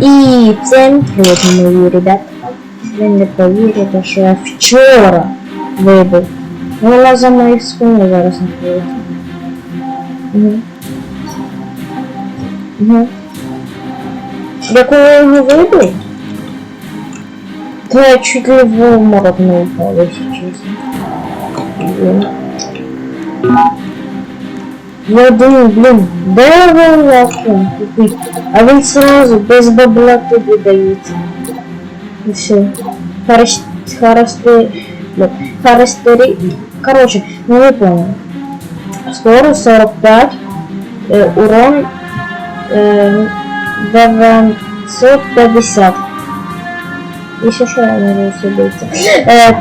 І це трудно мої ребята. Ви не повірите, що я вчора вибив. Вона за моїх спиною зараз знаходиться. Угу. Угу. Я коли його вибив, то я чуть ли в обморок не упав, якщо чесно. Блін. Я думаю, блін, де ви лаком купить? А він сразу без бабла тобі дається. І все. Харас... Харасти... блін, Харастери... Короче, ну не понял. Скоро 45. Э, урон... Э, 950. Если что, я могу собиться. Э,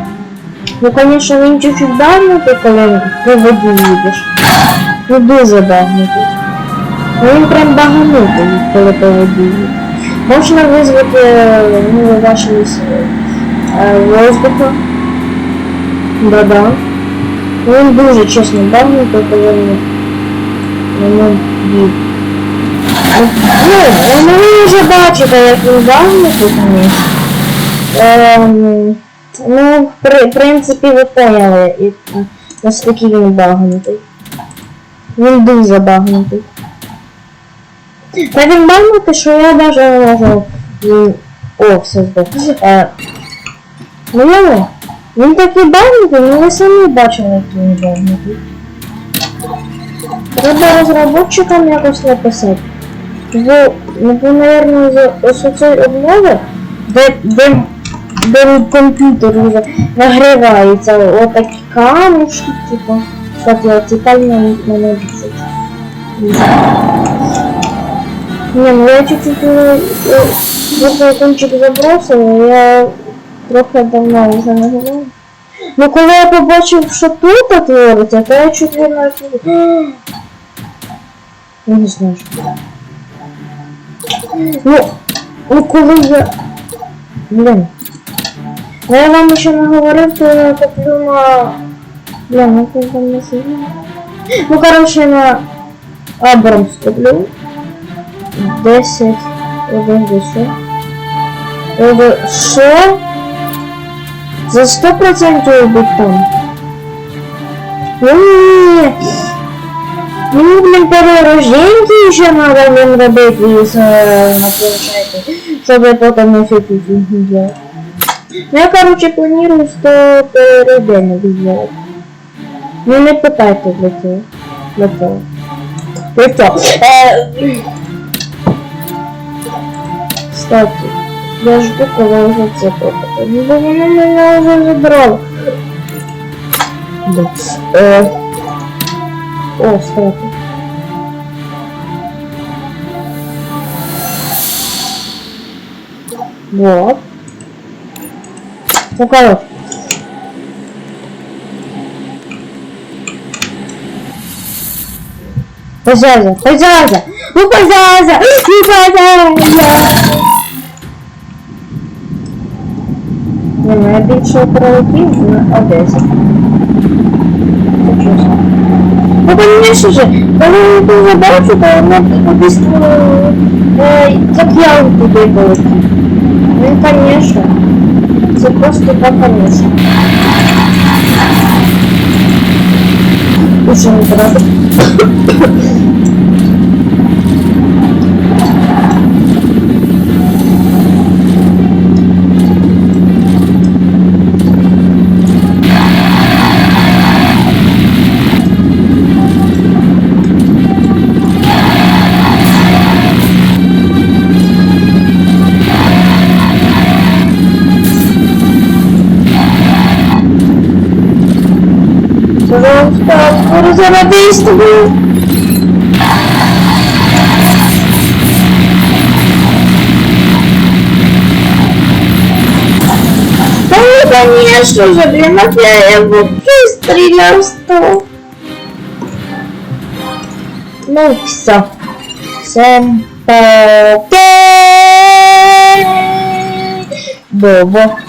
ну, конечно, він чуть-чуть багнутий, коли по воді їдеш. Ну, дуже багнутий. Ну, він прям баганутий, коли по воді їдеш. Можна визвати е, ну, вашу е, воздуха. Да-да. Він дуже чесно багнутий, коли на ньому. Ну, ну, ви вже бачите, як він багнутий, звісно. Ем, ну, в принципі, ви поняли, і- наскільки він багнутий. Він дуже багнутий. Та він багнутий, що я навіть можу. О, все. Е, ну я він такий багнутий, ну ви самі бачили, який він багнутий. Треба розробникам якось написати. Ви, ну, ви, наверное, за оцей обнови, де, де, де комп'ютер вже нагрівається, отакі камушки, типу, пальні мене бісять. Не, ну я чуть-чуть э, э, кончик забросила, я трохи давно не говорю. Ну коли я побачив, що тут твориться, то я чуть не на Я не знаю, що. Ну, ну я... Блін. Ну я вам ще не говорив, то я куплю на... Блін, ну це там не сильно. Ну, короче, на Абрамс куплю. 10 один десять. Один що? За 100% бетон. Ні. Мені, блін, перерожденки ще надо блін, робити з е, на планшеті, щоб потім не фіфі делать. Ну, я, короче, планирую 100 перерожденок сделать. Ну, не питайте для цього. Для цього. Для цього. Е, Кстати, я жду, коли вже це пропаде. Ну, воно мене вже забрало. Да. Е, о, кстати. Вот. Ну, короче. Пожалуйста, пожалуйста, ну пожалуйста, ну пожалуйста. Не, я більше пролетів на Одесі. Ну, конечно же, коли я дуже бачу, то воно кудись, е, як я туди полетів. Ну, конечно. Це просто так, конечно. 不行我不能。не треба. Пожалуйста, скоро зародействую. Да ну, конечно же, блин, а я его стрелял сто. Ну, все. Всем пока. Боbo.